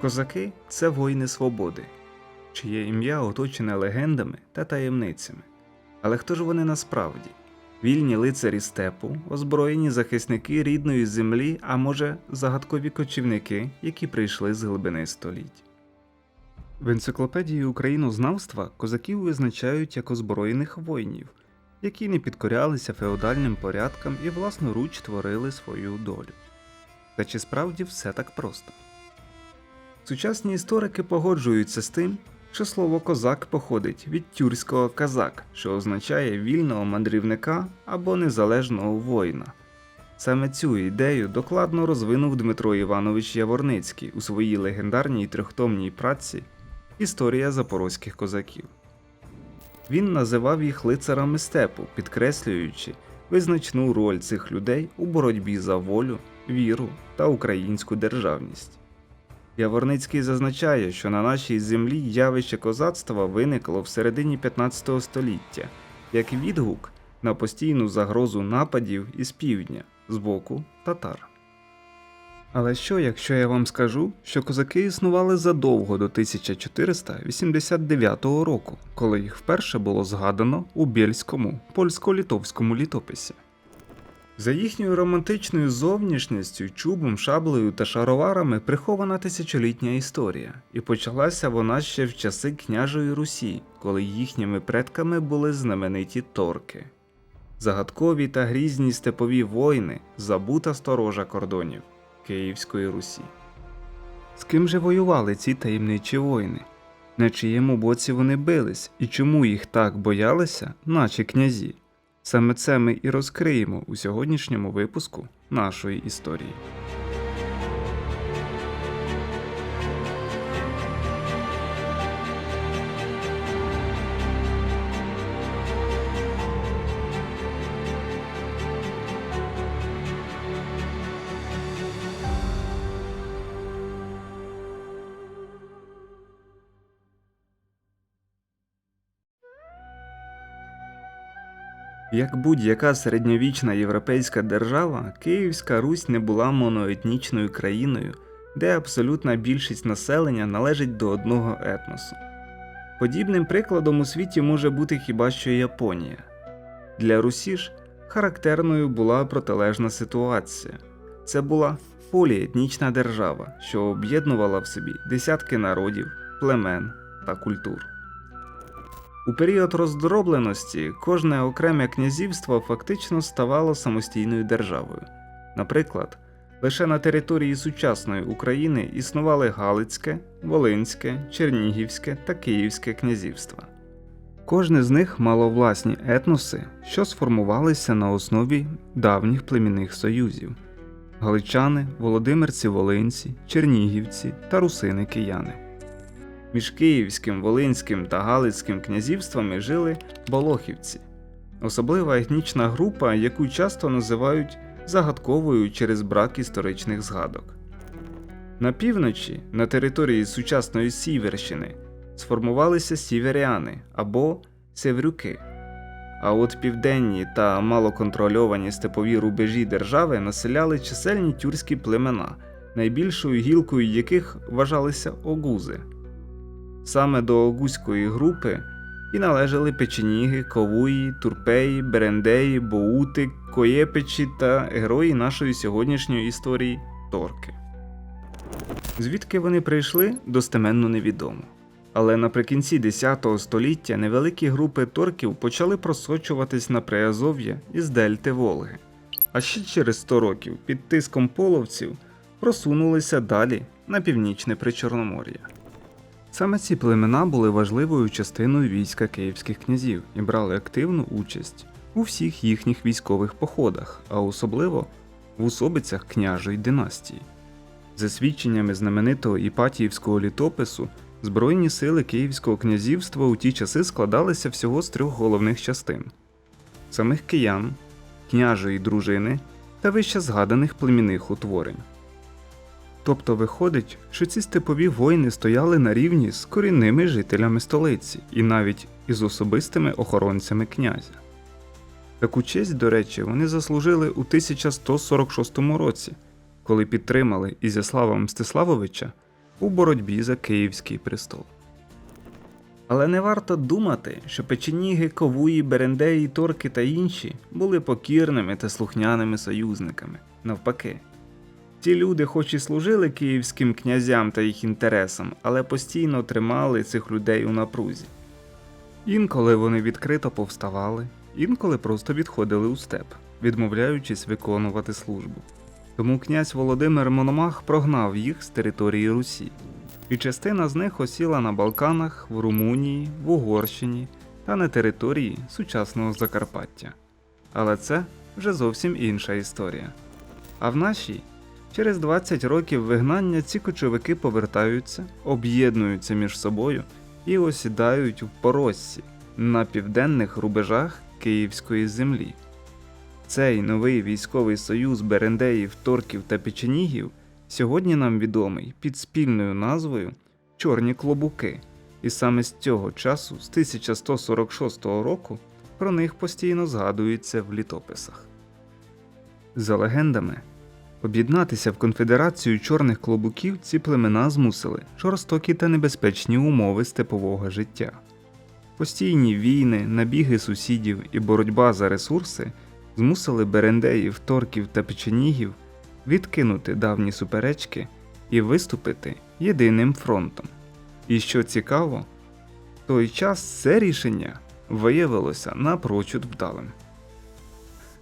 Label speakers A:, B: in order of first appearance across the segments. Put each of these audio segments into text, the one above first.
A: Козаки це воїни свободи, чиє ім'я оточене легендами та таємницями. Але хто ж вони насправді? Вільні лицарі степу, озброєні захисники рідної землі, а може, загадкові кочівники, які прийшли з глибини століть. В енциклопедії українознавства козаків визначають як озброєних воїнів, які не підкорялися феодальним порядкам і власноруч творили свою долю. Та чи справді все так просто? Сучасні історики погоджуються з тим, що слово козак походить від тюркського казак, що означає вільного мандрівника або незалежного воїна. Саме цю ідею докладно розвинув Дмитро Іванович Яворницький у своїй легендарній трьохтомній праці Історія запорозьких козаків. Він називав їх лицарами степу, підкреслюючи визначну роль цих людей у боротьбі за волю, віру та українську державність. Яворницький зазначає, що на нашій землі явище козацтва виникло в середині 15 століття як відгук на постійну загрозу нападів із півдня з боку татар. Але що, якщо я вам скажу, що козаки існували задовго до 1489 року, коли їх вперше було згадано у Бєльському польсько-літовському літописі? За їхньою романтичною зовнішністю, чубом, шаблею та шароварами прихована тисячолітня історія, і почалася вона ще в часи княжої Русі, коли їхніми предками були знамениті торки. Загадкові та грізні степові воїни, забута сторожа кордонів Київської Русі. З ким же воювали ці таємничі воїни? На чиєму боці вони бились і чому їх так боялися, наче князі? Саме це ми і розкриємо у сьогоднішньому випуску нашої історії. Як будь-яка середньовічна європейська держава, Київська Русь не була моноетнічною країною, де абсолютна більшість населення належить до одного етносу. Подібним прикладом у світі може бути хіба що Японія. Для Русі ж характерною була протилежна ситуація. Це була поліетнічна держава, що об'єднувала в собі десятки народів, племен та культур. У період роздробленості кожне окреме князівство фактично ставало самостійною державою. Наприклад, лише на території сучасної України існували Галицьке, Волинське, Чернігівське та Київське князівства. Кожне з них мало власні етноси, що сформувалися на основі давніх племінних союзів: Галичани, Володимирці Волинці, Чернігівці та Русини Кияни. Між Київським, Волинським та Галицьким князівствами жили Болохівці, особлива етнічна група, яку часто називають загадковою через брак історичних згадок. На півночі, на території сучасної Сіверщини, сформувалися сіверяни або севрюки. А от південні та малоконтрольовані степові рубежі держави населяли чисельні тюркські племена, найбільшою гілкою яких вважалися огузи. Саме до огузької групи і належали печеніги, ковуї, турпеї, берендеї, боути, коєпечі та герої нашої сьогоднішньої історії торки. Звідки вони прийшли, достеменно невідомо. Але наприкінці X століття невеликі групи торків почали просочуватись на Приазов'я із Дельти Волги, а ще через 100 років під тиском половців просунулися далі на північне Причорномор'я. Саме ці племена були важливою частиною війська київських князів і брали активну участь у всіх їхніх військових походах, а особливо в особицях княжої династії. За свідченнями знаменитого Іпатіївського літопису, збройні сили Київського князівства у ті часи складалися всього з трьох головних частин: самих киян, княжої дружини та вище згаданих племінних утворень. Тобто виходить, що ці степові воїни стояли на рівні з корінними жителями столиці і навіть із особистими охоронцями князя. Таку честь, до речі, вони заслужили у 1146 році, коли підтримали Ізяслава Мстиславовича у боротьбі за Київський престол. Але не варто думати, що печеніги, ковуї, берендеї, торки та інші були покірними та слухняними союзниками. Навпаки, ці люди, хоч і служили київським князям та їх інтересам, але постійно тримали цих людей у напрузі. Інколи вони відкрито повставали, інколи просто відходили у степ, відмовляючись виконувати службу. Тому князь Володимир Мономах прогнав їх з території Русі, і частина з них осіла на Балканах, в Румунії, в Угорщині та на території сучасного Закарпаття. Але це вже зовсім інша історія. А в нашій через 20 років вигнання ці кочовики повертаються, об'єднуються між собою і осідають в Пороссі на південних рубежах Київської землі. Цей новий військовий союз Берендеїв, Торків та Печенігів сьогодні нам відомий під спільною назвою Чорні Клобуки, і саме з цього часу, з 1146 року, про них постійно згадується в літописах. За легендами, об'єднатися в конфедерацію чорних клобуків ці племена змусили жорстокі та небезпечні умови степового життя. Постійні війни, набіги сусідів і боротьба за ресурси змусили берендеїв, торків та печенігів відкинути давні суперечки і виступити єдиним фронтом. І що цікаво, в той час це рішення виявилося напрочуд вдалим.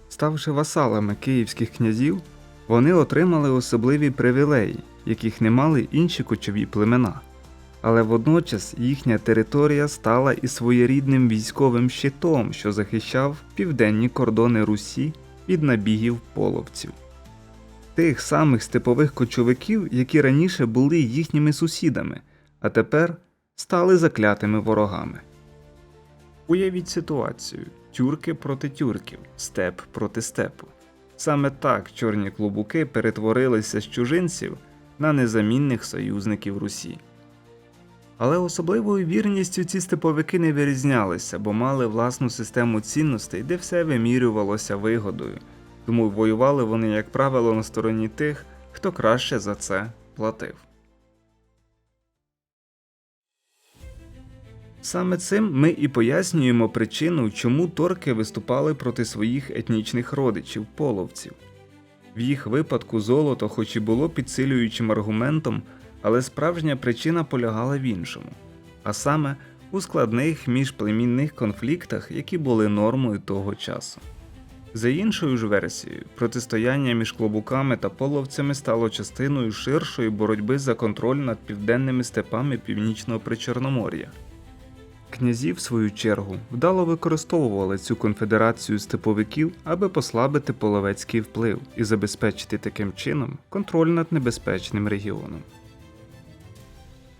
A: Ставши васалами київських князів, вони отримали особливі привілеї, яких не мали інші кочові племена. Але водночас їхня територія стала і своєрідним військовим щитом, що захищав південні кордони Русі від набігів половців. Тих самих степових кочовиків, які раніше були їхніми сусідами, а тепер стали заклятими ворогами. Уявіть ситуацію: тюрки проти тюрків, степ проти степу. Саме так чорні клубуки перетворилися з чужинців на незамінних союзників Русі. Але особливою вірністю ці степовики не вирізнялися, бо мали власну систему цінностей, де все вимірювалося вигодою, тому воювали вони, як правило, на стороні тих, хто краще за це платив. Саме цим ми і пояснюємо причину, чому торки виступали проти своїх етнічних родичів половців. В їх випадку золото, хоч і було підсилюючим аргументом, але справжня причина полягала в іншому, а саме у складних міжплемінних конфліктах, які були нормою того часу. За іншою ж версією, протистояння між клобуками та половцями стало частиною ширшої боротьби за контроль над південними степами північного причорномор'я. Князі, в свою чергу, вдало використовували цю конфедерацію степовиків, аби послабити половецький вплив і забезпечити таким чином контроль над небезпечним регіоном.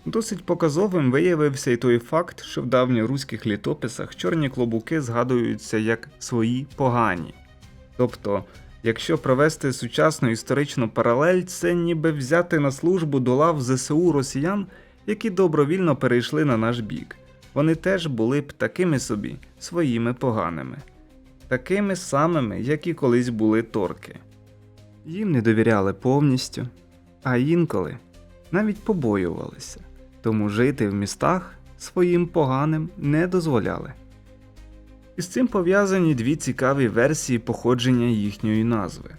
A: Досить показовим виявився й той факт, що в давньоруських літописах чорні клобуки згадуються як свої погані. Тобто, якщо провести сучасну історичну паралель, це ніби взяти на службу до лав ЗСУ росіян, які добровільно перейшли на наш бік. Вони теж були б такими собі своїми поганими, такими самими, як і колись були торки. Їм не довіряли повністю, а інколи навіть побоювалися тому жити в містах своїм поганим не дозволяли. І з цим пов'язані дві цікаві версії походження їхньої назви.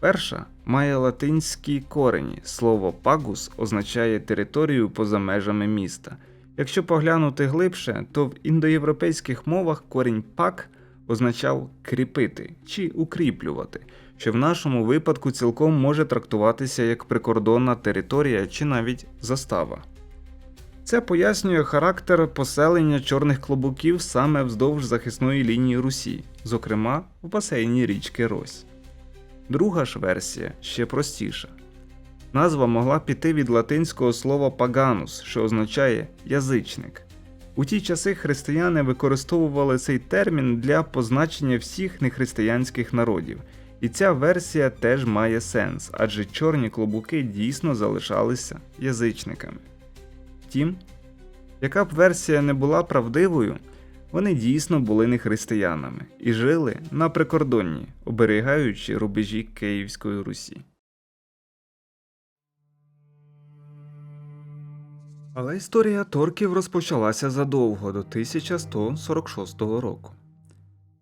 A: Перша має латинські корені, слово пагус означає територію поза межами міста. Якщо поглянути глибше, то в індоєвропейських мовах корінь пак означав кріпити чи укріплювати, що в нашому випадку цілком може трактуватися як прикордонна територія чи навіть застава. Це пояснює характер поселення чорних клобуків саме вздовж захисної лінії Русі, зокрема в басейні річки Рось. Друга ж версія ще простіша. Назва могла піти від латинського слова паганус, що означає язичник. У ті часи християни використовували цей термін для позначення всіх нехристиянських народів, і ця версія теж має сенс, адже чорні клобуки дійсно залишалися язичниками. Втім, яка б версія не була правдивою, вони дійсно були не християнами і жили на прикордонні, оберігаючи рубежі Київської Русі. Але історія торків розпочалася задовго до 1146 року.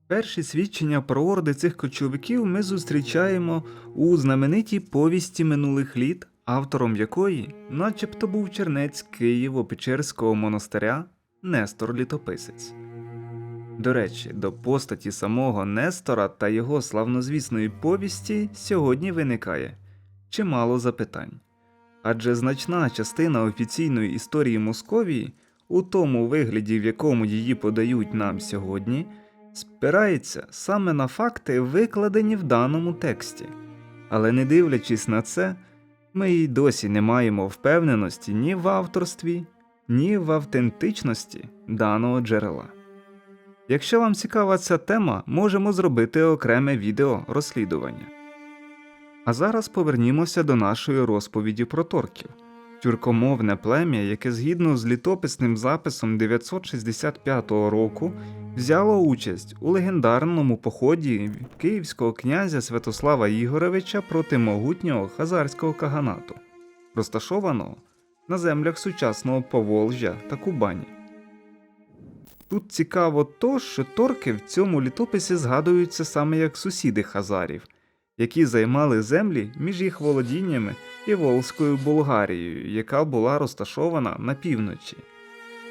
A: Перші свідчення про орди цих кочовиків ми зустрічаємо у знаменитій повісті минулих літ, автором якої, начебто, був чернець Києво-Печерського монастиря Нестор Літописець. До речі, до постаті самого Нестора та його славнозвісної повісті сьогодні виникає чимало запитань. Адже значна частина офіційної історії Московії, у тому вигляді, в якому її подають нам сьогодні, спирається саме на факти, викладені в даному тексті. Але не дивлячись на це, ми й досі не маємо впевненості ні в авторстві, ні в автентичності даного джерела. Якщо вам цікава ця тема, можемо зробити окреме відео розслідування. А зараз повернімося до нашої розповіді про торків. Тюркомовне плем'я, яке згідно з літописним записом 965 року взяло участь у легендарному поході київського князя Святослава Ігоровича проти могутнього хазарського каганату, розташованого на землях сучасного Поволжя та Кубані. Тут цікаво то, що торки в цьому літописі згадуються саме як сусіди хазарів, які займали землі між їх володіннями і Волзькою Болгарією, яка була розташована на півночі.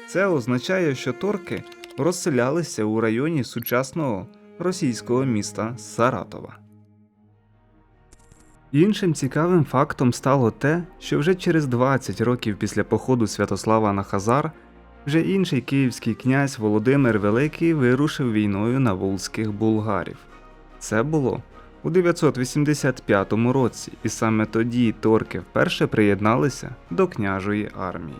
A: Це означає, що торки розселялися у районі сучасного російського міста Саратова. Іншим цікавим фактом стало те, що вже через 20 років після походу Святослава на Хазар вже інший київський князь Володимир Великий вирушив війною на волзьких булгарів. Це було у 985 році, і саме тоді торки вперше приєдналися до княжої армії.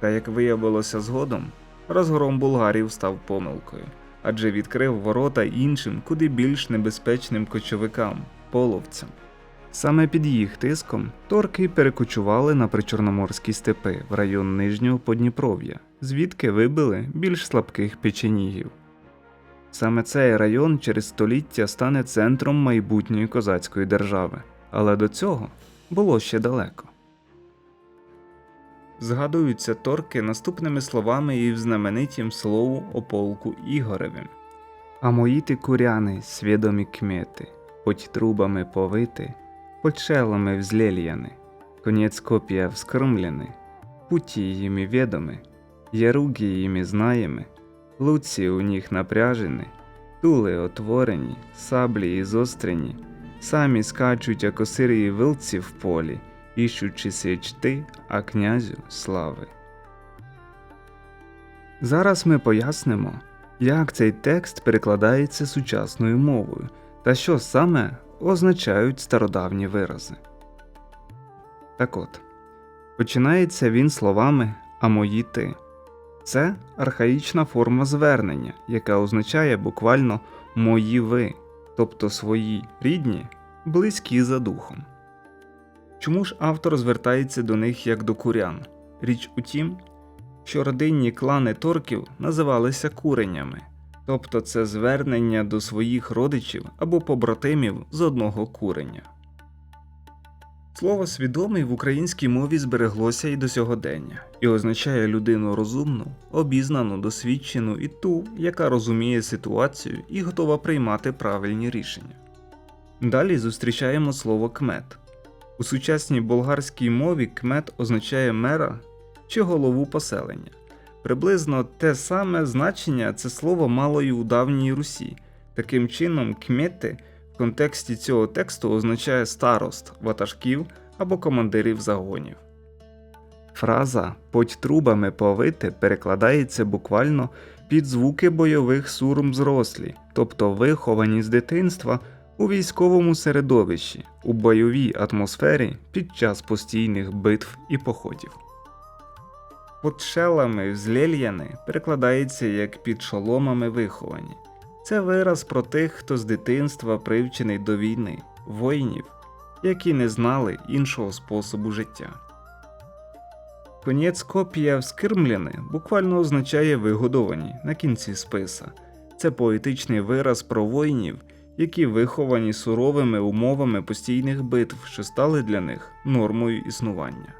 A: Та як виявилося згодом, розгром булгарів став помилкою, адже відкрив ворота іншим, куди більш небезпечним кочовикам половцям. Саме під їх тиском торки перекочували на причорноморські степи в район Нижнього Подніпров'я, звідки вибили більш слабких печенігів. Саме цей район через століття стане центром майбутньої козацької держави, але до цього було ще далеко. Згадуються торки наступними словами і в знаменитім слову о полку Ігоревим. А мої ти куряни, свідомі кмети, хоть трубами повити, хоть шелами взлельяны, конец копья вскрмлены, пути ими ведомы, яруги ими знаєми, луці у них напряжені, тули отворені, саблі ізострені, самі скачуть, як осирії вилці в полі, іщучи сечти, а князю слави. Зараз ми пояснимо, як цей текст перекладається сучасною мовою та що саме означають стародавні вирази. Так от, починається він словами А мої ти. Це архаїчна форма звернення, яка означає буквально мої ви, тобто свої рідні, близькі за духом. Чому ж автор звертається до них як до курян? Річ у тім, що родинні клани торків називалися куренями, тобто це звернення до своїх родичів або побратимів з одного куреня. Слово свідомий в українській мові збереглося і до сьогодення, і означає людину розумну, обізнану, досвідчену і ту, яка розуміє ситуацію і готова приймати правильні рішення. Далі зустрічаємо слово кмет. У сучасній болгарській мові кмет означає мера чи голову поселення. Приблизно те саме значення це слово мало й у давній Русі. Таким чином, кмети контексті цього тексту означає старост, ватажків або командирів загонів. Фраза «Подь трубами повити перекладається буквально під звуки бойових сурм зрослі, тобто виховані з дитинства у військовому середовищі, у бойовій атмосфері під час постійних битв і походів. Под шелами взлельяни перекладається як під шоломами виховані. Це вираз про тих, хто з дитинства привчений до війни, воїнів, які не знали іншого способу життя. Конець копія вскирмляни буквально означає вигодовані на кінці списа. Це поетичний вираз про воїнів, які виховані суровими умовами постійних битв, що стали для них нормою існування.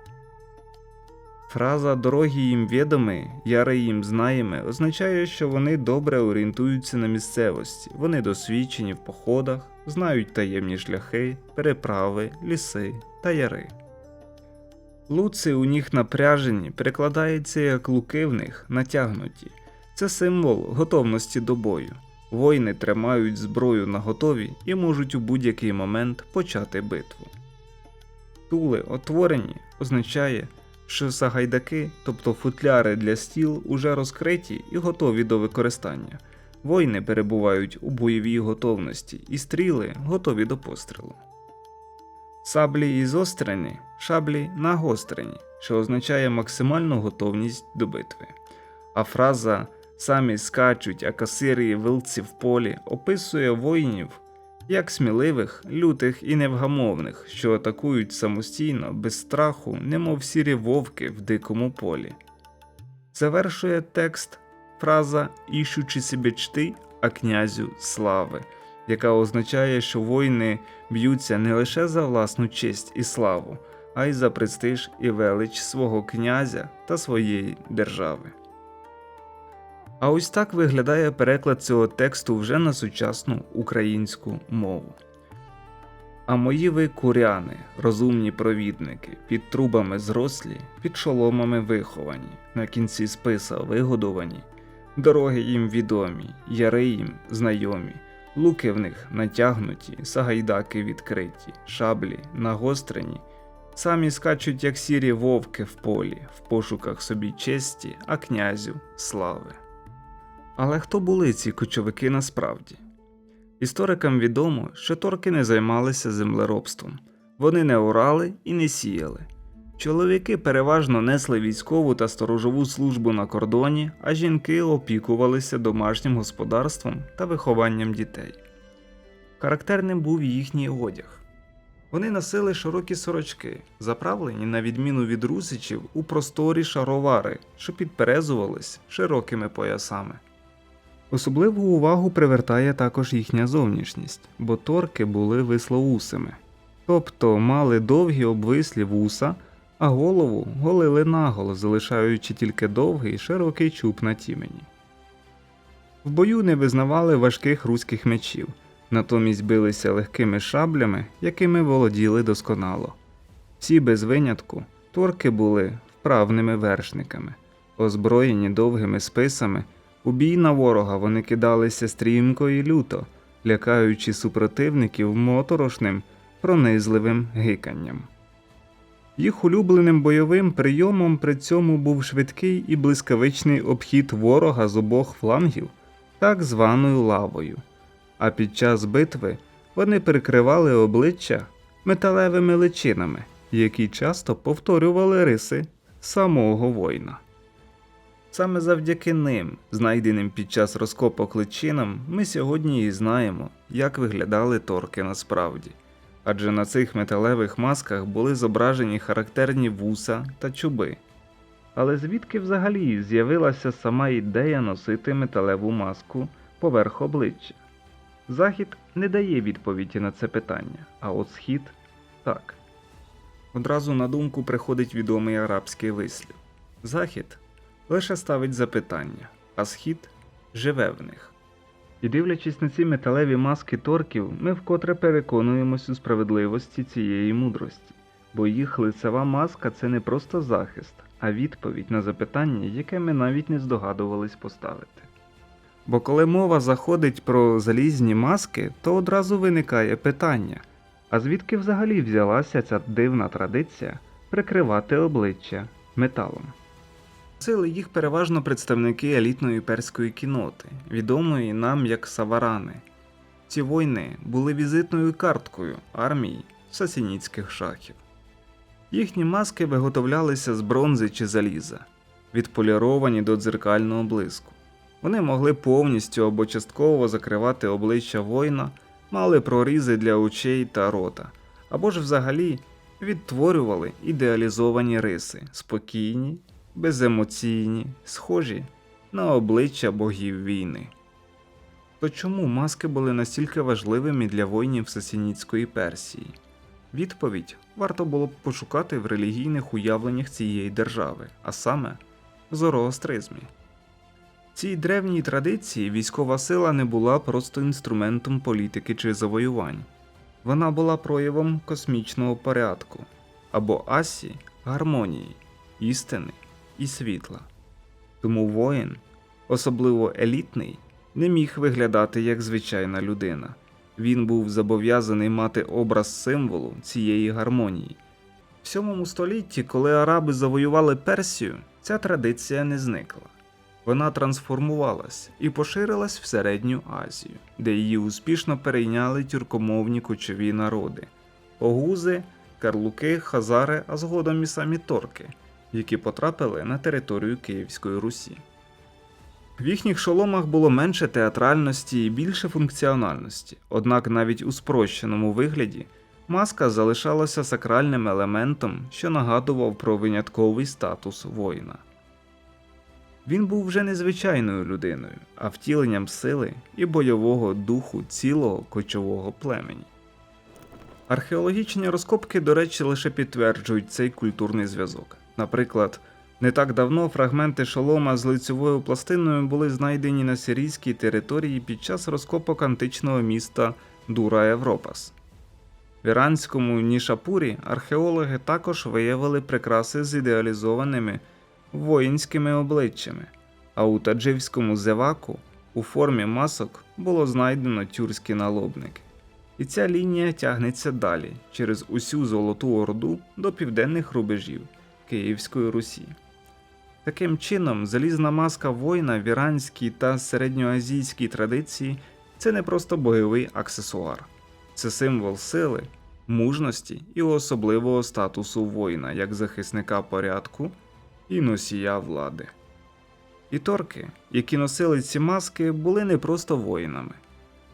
A: Фраза дороги їм відомі, яри їм знаєме означає, що вони добре орієнтуються на місцевості, вони досвідчені в походах, знають таємні шляхи, переправи, ліси та яри. Луци у них напряжені перекладається як луки в них натягнуті. Це символ готовності до бою. Воїни тримають зброю на готові і можуть у будь-який момент почати битву. Тули отворені означає, що сагайдаки, тобто футляри для стіл, уже розкриті і готові до використання. Воїни перебувають у бойовій готовності, і стріли готові до пострілу. Саблі і зострені, шаблі нагострені, що означає максимальну готовність до битви. А фраза самі скачуть, а касирі вилці в полі описує воїнів як сміливих, лютих і невгамовних, що атакують самостійно, без страху, немов сірі вовки в дикому полі. Завершує текст фраза Іщучи собі чти, а князю слави, яка означає, що воїни б'ються не лише за власну честь і славу, а й за престиж і велич свого князя та своєї держави. А ось так виглядає переклад цього тексту вже на сучасну українську мову. А мої ви куряни, розумні провідники, під трубами зрослі, під шоломами виховані, на кінці списа вигодовані, дороги їм відомі, яри їм знайомі, луки в них натягнуті, сагайдаки відкриті, шаблі нагострені, самі скачуть, як сірі вовки в полі, в пошуках собі честі, а князю слави. Але хто були ці кочовики насправді? Історикам відомо, що торки не займалися землеробством, вони не орали і не сіяли. Чоловіки переважно несли військову та сторожову службу на кордоні, а жінки опікувалися домашнім господарством та вихованням дітей. Характерним був їхній одяг. Вони носили широкі сорочки, заправлені, на відміну від русичів, у просторі шаровари, що підперезувались широкими поясами. Особливу увагу привертає також їхня зовнішність, бо торки були вислоусими, тобто мали довгі обвислі вуса, а голову голили наголо, залишаючи тільки довгий широкий чуб на тімені. В бою не визнавали важких руських мечів, натомість билися легкими шаблями, якими володіли досконало. Всі без винятку торки були вправними вершниками, озброєні довгими списами. У бій на ворога вони кидалися стрімко і люто, лякаючи супротивників моторошним, пронизливим гиканням. Їх улюбленим бойовим прийомом при цьому був швидкий і блискавичний обхід ворога з обох флангів, так званою лавою, а під час битви вони прикривали обличчя металевими личинами, які часто повторювали риси самого воїна. Саме завдяки ним, знайденим під час розкопок личинам, ми сьогодні і знаємо, як виглядали торки насправді. Адже на цих металевих масках були зображені характерні вуса та чуби. Але звідки взагалі з'явилася сама ідея носити металеву маску поверх обличчя? Захід не дає відповіді на це питання, а от схід так. Одразу на думку приходить відомий арабський вислів. Захід лише ставить запитання, а схід живе в них. І дивлячись на ці металеві маски торків, ми вкотре переконуємось у справедливості цієї мудрості, бо їх лицева маска це не просто захист, а відповідь на запитання, яке ми навіть не здогадувались поставити. Бо коли мова заходить про залізні маски, то одразу виникає питання: а звідки взагалі взялася ця дивна традиція прикривати обличчя металом? Носили їх переважно представники елітної перської кіноти, відомої нам як саварани. Ці воїни були візитною карткою армії сасініцьких шахів. Їхні маски виготовлялися з бронзи чи заліза, відполіровані до дзеркального блиску. Вони могли повністю або частково закривати обличчя воїна, мали прорізи для очей та рота, або ж взагалі відтворювали ідеалізовані риси, спокійні беземоційні, схожі на обличчя богів війни. То чому маски були настільки важливими для воїнів Сасініцької Персії? Відповідь варто було б пошукати в релігійних уявленнях цієї держави, а саме в зороастризмі. Цій древній традиції військова сила не була просто інструментом політики чи завоювань. Вона була проявом космічного порядку або асі гармонії, істини і світла. Тому воїн, особливо елітний, не міг виглядати як звичайна людина. Він був зобов'язаний мати образ символу цієї гармонії. В 7 столітті, коли араби завоювали Персію, ця традиція не зникла. Вона трансформувалась і поширилась в Середню Азію, де її успішно перейняли тюркомовні кочові народи огузи, карлуки, хазари, а згодом і самі торки, які потрапили на територію Київської Русі. В їхніх шоломах було менше театральності і більше функціональності, однак навіть у спрощеному вигляді маска залишалася сакральним елементом, що нагадував про винятковий статус воїна. Він був вже не звичайною людиною, а втіленням сили і бойового духу цілого кочового племені. Археологічні розкопки, до речі, лише підтверджують цей культурний зв'язок. Наприклад, не так давно фрагменти шолома з лицьовою пластиною були знайдені на сирійській території під час розкопок античного міста Дура Європас. В іранському Нішапурі археологи також виявили прикраси з ідеалізованими воїнськими обличчями, а у тадживському зеваку у формі масок було знайдено тюркські налобники. І ця лінія тягнеться далі через усю Золоту Орду до південних рубежів Київської Русі. Таким чином, залізна маска воїна в іранській та середньоазійській традиції це не просто бойовий аксесуар, це символ сили, мужності і особливого статусу воїна як захисника порядку і носія влади. І торки, які носили ці маски, були не просто воїнами,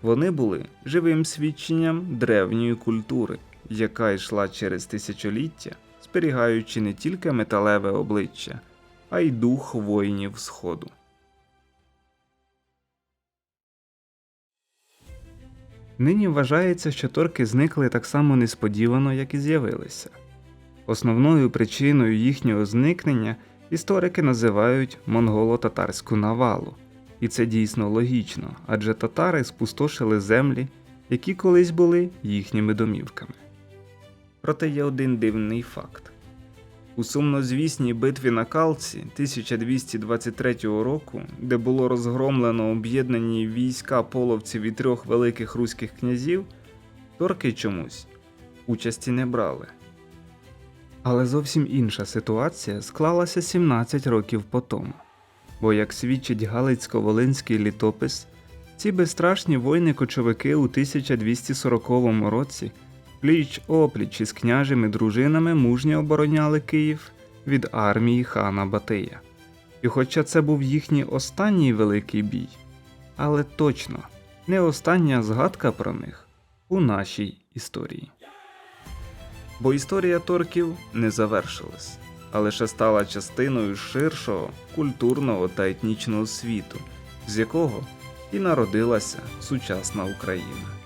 A: вони були живим свідченням древньої культури, яка йшла через тисячоліття, зберігаючи не тільки металеве обличчя, а й дух воїнів Сходу. Нині вважається, що торки зникли так само несподівано, як і з'явилися. Основною причиною їхнього зникнення історики називають монголо-татарську навалу. І це дійсно логічно, адже татари спустошили землі, які колись були їхніми домівками. Проте є один дивний факт. У сумнозвісній битві на Калці 1223 року, де було розгромлено об'єднані війська половців і трьох великих руських князів, торки чомусь участі не брали. Але зовсім інша ситуація склалася 17 років по тому. Бо, як свідчить Галицько-Волинський літопис, ці безстрашні воїни-кочовики у 1240 році пліч опліч із княжими дружинами мужньо обороняли Київ від армії хана Батия. І хоча це був їхній останній великий бій, але точно не остання згадка про них у нашій історії. Бо історія торків не завершилась, а лише стала частиною ширшого культурного та етнічного світу, з якого і народилася сучасна Україна.